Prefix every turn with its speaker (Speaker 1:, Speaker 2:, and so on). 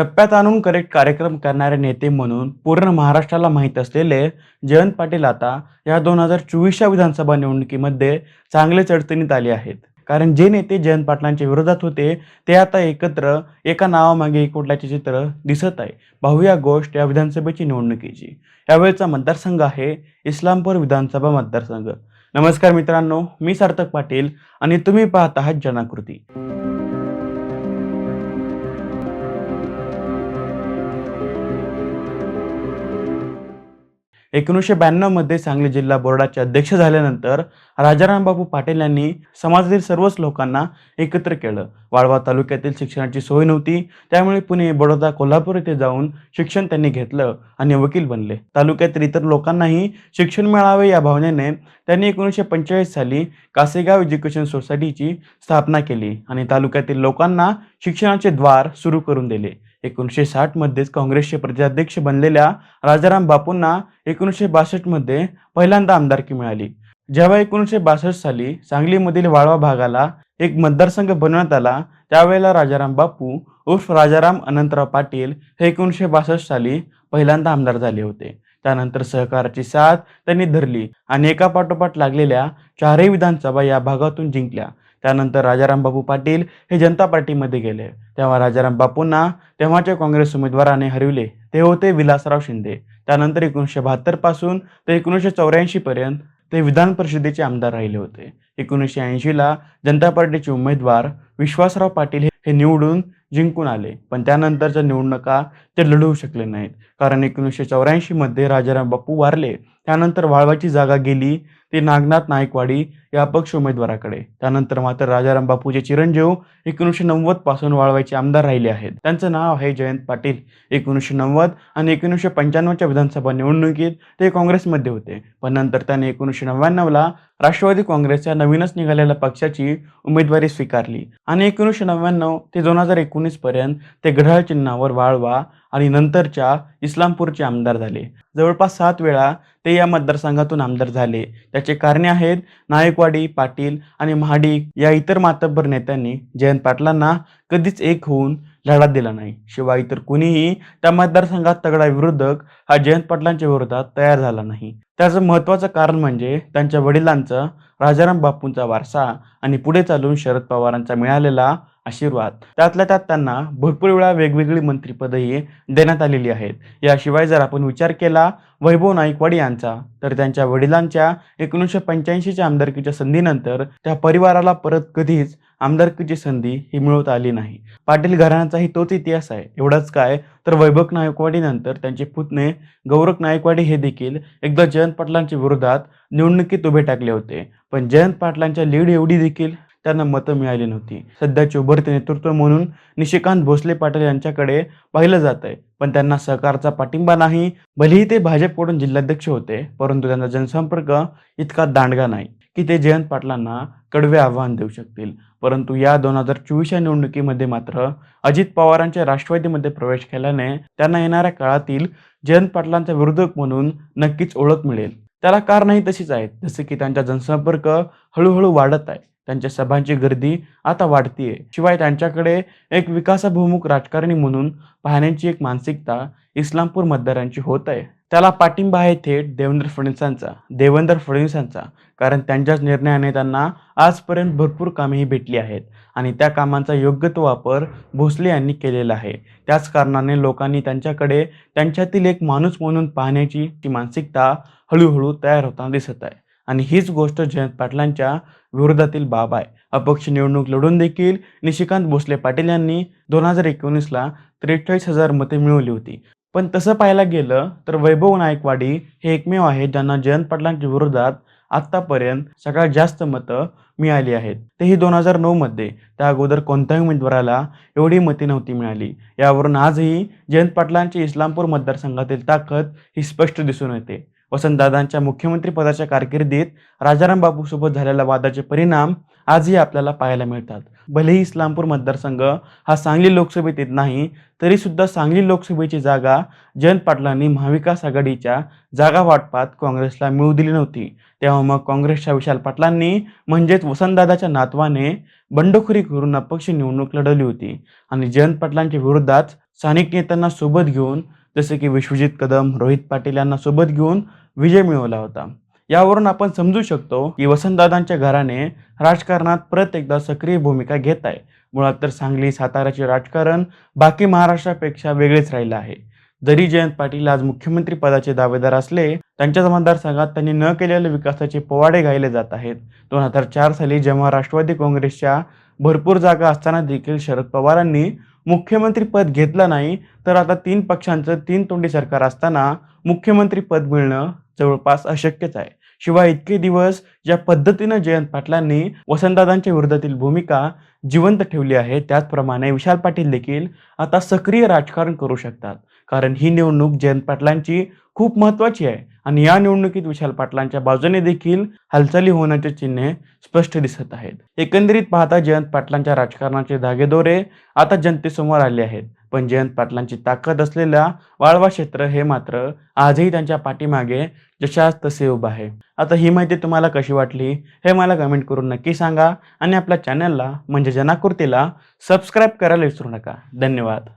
Speaker 1: टप्प्यात आणून करेक्ट कार्यक्रम करणारे नेते म्हणून पूर्ण महाराष्ट्राला माहीत असलेले जयंत पाटील आता या दोन हजार चोवीसच्या विधानसभा निवडणुकीमध्ये चांगलेच अडचणीत आले आहेत. कारण जे नेते जयंत पाटलांच्या विरोधात होते ते आता एकत्र एका नावामागे एकवटल्याचे चित्र दिसत आहे. पाहूया गोष्ट या विधानसभेची निवडणुकीची. यावेळचा मतदारसंघ आहे इस्लामपूर विधानसभा मतदारसंघ. नमस्कार मित्रांनो मी सार्थक पाटील आणि तुम्ही पाहत आहात जनाकृती. एकोणीसशे ब्याण्णवमध्ये सांगली जिल्हा बोर्डाचे अध्यक्ष झाल्यानंतर राजारामबाबू पाटील यांनी समाजातील सर्वच लोकांना एकत्र केलं. वाळवा तालुक्यातील शिक्षणाची सोय नव्हती. त्यामुळे पुणे बडोदा कोल्हापूर येथे जाऊन शिक्षण त्यांनी घेतलं आणि वकील बनले. तालुक्यातील इतर लोकांनाही शिक्षण मिळावे या भावनेने त्यांनी एकोणीसशे पंचेचाळीस साली कासेगाव एज्युकेशन सोसायटीची स्थापना केली आणि तालुक्यातील लोकांना शिक्षणाचे द्वार सुरू करून दिले. एकोणीसशे साठमध्येच काँग्रेसचे प्रदेशाध्यक्ष बनलेल्या राजाराम बापूंना एकोणीसशे बासष्टमध्ये पहिल्यांदा आमदारकी मिळाली. जेव्हा एकोणीसशे बासष्ट साली सांगलीमधील वाळवा भागाला एक मतदारसंघ बनवण्यात आला त्यावेळेला राजाराम बापू उर्फ राजाराम अनंतराव पाटील हे एकोणीसशे बासष्ट साली पहिल्यांदा आमदार झाले होते. त्यानंतर सहकाराची साथ त्यांनी धरली आणि एका पाठोपाठ लागलेल्या चारही विधानसभा या भागातून जिंकल्या. त्यानंतर राजाराम बापू पाटील हे जनता पार्टीमध्ये गेले. तेव्हा राजाराम बापूंना तेव्हाच्या काँग्रेस उमेदवाराने हरविले. ते होते विलासराव शिंदे. त्यानंतर एकोणीसशे बहात्तरपासून ते एकोणीसशे चौऱ्याऐंशी पर्यंत ते विधान परिषदेचे आमदार राहिले होते. एकोणीसशे ऐंशीला जनता पार्टीचे उमेदवार विश्वासराव पाटील हे- हे निवडून जिंकून आले. पण त्यानंतरच्या निवडणुका ते लढवू शकले नाहीत. कारण एकोणीसशे चौऱ्याऐंशीमध्ये राजाराम बापू वारले. त्यानंतर वाळवाची जागा गेली. ती नागनाथ नायकवाडी या अपक्ष उमेदवाराकडे. त्यानंतर मात्र राजाराम बापूचे चिरंजीव एकोणीसशे नव्वदपासून वाळवायचे आमदार राहिले आहेत. त्यांचं नाव आहे जयंत पाटील. एकोणीसशे नव्वद आणि एकोणीसशे पंच्याण्णवच्या विधानसभा निवडणुकीत ते काँग्रेसमध्ये होते. पण नंतर त्याने एकोणीसशे नव्याण्णवला राष्ट्रवादी काँग्रेसच्या नवीनच निघालेल्या पक्षाची उमेदवारी स्वीकारली. आणि एकोणीसशे नव्याण्णव ते दोन हजार एकोणीस पर्यंत ते घड्याळ चिन्हावर वाळवा आणि नंतरच्या इस्लामपूरचे आमदार झाले. जवळपास सात वेळा ते या मतदारसंघातून आमदार झाले. त्याचे कारणे आहेत नायकवाडी पाटील आणि महाडिक या इतर मातब्बर नेत्यांनी जयंत पाटलांना कधीच एक होऊन लढा दिला नाही. शिवाय इतर कुणीही त्या मतदारसंघात तगडा विरोधक हा जयंत पाटलांच्या विरोधात तयार झाला नाही. त्याचं महत्त्वाचं कारण म्हणजे त्यांच्या वडिलांचं राजाराम बापूंचा वारसा आणि पुढे चालून शरद पवारांचा मिळालेला आशीर्वाद. त्यातल्या त्यात त्यांना भरपूर वेळा वेगवेगळी मंत्रिपदही देण्यात आलेली आहेत. याशिवाय जर आपण विचार केला वैभव नाईकवाडी यांचा तर त्यांच्या वडिलांच्या एकोणीसशे पंच्याऐंशीच्या आमदारकीच्या संधीनंतर त्या परिवाराला परत कधीच आमदारकीची संधी ही मिळवता आली नाही. पाटील घराण्याचाही तोच इतिहास आहे. एवढंच काय तर वैभव नायकवाडीनंतर त्यांचे पुतणे गौरव नायकवाडी हे देखील एकदा जयंत पाटलांच्या विरोधात निवडणुकीत उभे टाकले होते. पण जयंत पाटलांच्या लीड एवढी देखील त्यांना मतं मिळाली नव्हती. सध्याचे उभरते नेतृत्व म्हणून निशिकांत भोसले पाटील यांच्याकडे पाहिलं जात आहे. पण त्यांना सहकारचा पाठिंबा नाही. भलेही ते भाजपकडून जिल्हाध्यक्ष होते परंतु त्यांचा जनसंपर्क इतका दांडगा नाही की ते जयंत पाटलांना कडवे आव्हान देऊ शकतील. परंतु या दोन हजार चोवीसच्या निवडणुकीमध्ये मात्र अजित पवारांच्या राष्ट्रवादीमध्ये प्रवेश केल्याने त्यांना येणाऱ्या काळातील जयंत पाटलांचा विरोधक म्हणून नक्कीच ओळख मिळेल. त्याला कारणही तशीच आहेत जसे की त्यांचा जनसंपर्क हळूहळू वाढत आहे. त्यांच्या सभांची गर्दी आता वाढतीये. शिवाय त्यांच्याकडे एक विकासाभिमुख राजकारणी म्हणून पाहण्याची एक मानसिकता इस्लामपूर मतदारांची होत आहे. त्याला पाठिंबा आहे थेट देवेंद्र फडणवीसांचा देवेंद्र फडणवीसांचा. कारण त्यांच्याच निर्णयाने त्यांना आजपर्यंत भरपूर कामेही भेटली आहेत आणि त्या कामांचा योग्य तो वापर भोसले यांनी केलेला आहे. त्याच कारणाने लोकांनी त्यांच्याकडे त्यांच्यातील एक माणूस म्हणून पाहण्याची ती मानसिकता हळूहळू तयार होताना दिसत आहे. आणि हीच गोष्ट जयंत पाटलांच्या विरोधातील बाब आहे. अपक्ष निवडणूक लढून देखील निशिकांत भोसले पाटील यांनी दोन हजार एकोणीसला त्रेचाळीस हजार मते मिळवली होती. पण तसं पाहायला गेलं तर वैभव नायकवाडी हे एकमेव आहेत ज्यांना जयंत पाटलांच्या विरोधात आत्तापर्यंत सगळ्यात जास्त मतं मिळाली आहेत. तेही दोन हजार नऊमध्ये त्या अगोदर कोणत्याही उमेदवाराला एवढी मते नव्हती मिळाली. यावरून आजही जयंत पाटलांची इस्लामपूर मतदारसंघातील ताकद ही स्पष्ट दिसून येते. वसंतदादांच्या मुख्यमंत्री पदाच्या कारकिर्दीत राजाराम बापूसोबत झालेल्या वादाचे परिणाम आजही आपल्याला पाहायला मिळतात. भलेही इस्लामपूर मतदारसंघ हा सांगली लोकसभेत येत नाही तरी सुद्धा सांगली लोकसभेची जागा जयंत पाटलांनी महाविकास आघाडीच्या जागा वाटपात काँग्रेसला मिळू दिली नव्हती. तेव्हा मग काँग्रेसच्या विशाल पाटलांनी म्हणजेच वसंतदादाच्या नातवाने बंडखोरी करून अपक्ष निवडणूक लढवली होती आणि जयंत पाटलांच्या विरोधात स्थानिक नेत्यांना सोबत घेऊन जसे की विश्वजित कदम रोहित पाटील यांना सोबत घेऊन विजय मिळवला होता. यावरून आपण समजू शकतो की वसंतदादांच्या घराने राजकारणात परत एकदा सक्रिय भूमिका घेत आहे. मुळात तर सांगली साताराचे राजकारण बाकी महाराष्ट्रापेक्षा वेगळेच राहिलं आहे. जरी जयंत पाटील आज मुख्यमंत्री पदाचे दावेदार असले त्यांच्याच मतदारसंघात त्यांनी न केलेल्या विकासाचे पोवाडे गायले जात आहेत. दोन हजार चार साली जेव्हा राष्ट्रवादी काँग्रेसच्या भरपूर जागा असताना देखील शरद पवारांनी मुख्यमंत्री पद घेतलं नाही तर आता तीन पक्षांचं तीन तोंडी सरकार असताना मुख्यमंत्री पद मिळणं जवळपास अशक्यच आहे. शिवाय इतके दिवस ज्या पद्धतीनं जयंत पाटलांनी वसंतदादांच्या विरोधातील भूमिका जिवंत ठेवली आहे त्याचप्रमाणे विशाल पाटील देखील आता सक्रिय राजकारण करू शकतात. कारण ही निवडणूक जयंत पाटलांची खूप महत्वाची आहे आणि या निवडणुकीत विशाल पाटलांच्या बाजूने देखील हालचाली होण्याचे चिन्हे स्पष्ट दिसत आहेत. एकंदरीत पाहता जयंत पाटलांच्या राजकारणाचे धागेदोरे आता जनतेसमोर आले आहेत. पण जयंत पाटलांची ताकद असलेल्या वाळवा क्षेत्र हे मात्र आजही त्यांच्या पाठीमागे जशास तसे उभं आहे. आता ही माहिती तुम्हाला कशी वाटली हे मला कमेंट करून नक्की सांगा आणि आपल्या चॅनलला म्हणजे जनाकृतीला सबस्क्राईब करायला विसरू नका. धन्यवाद.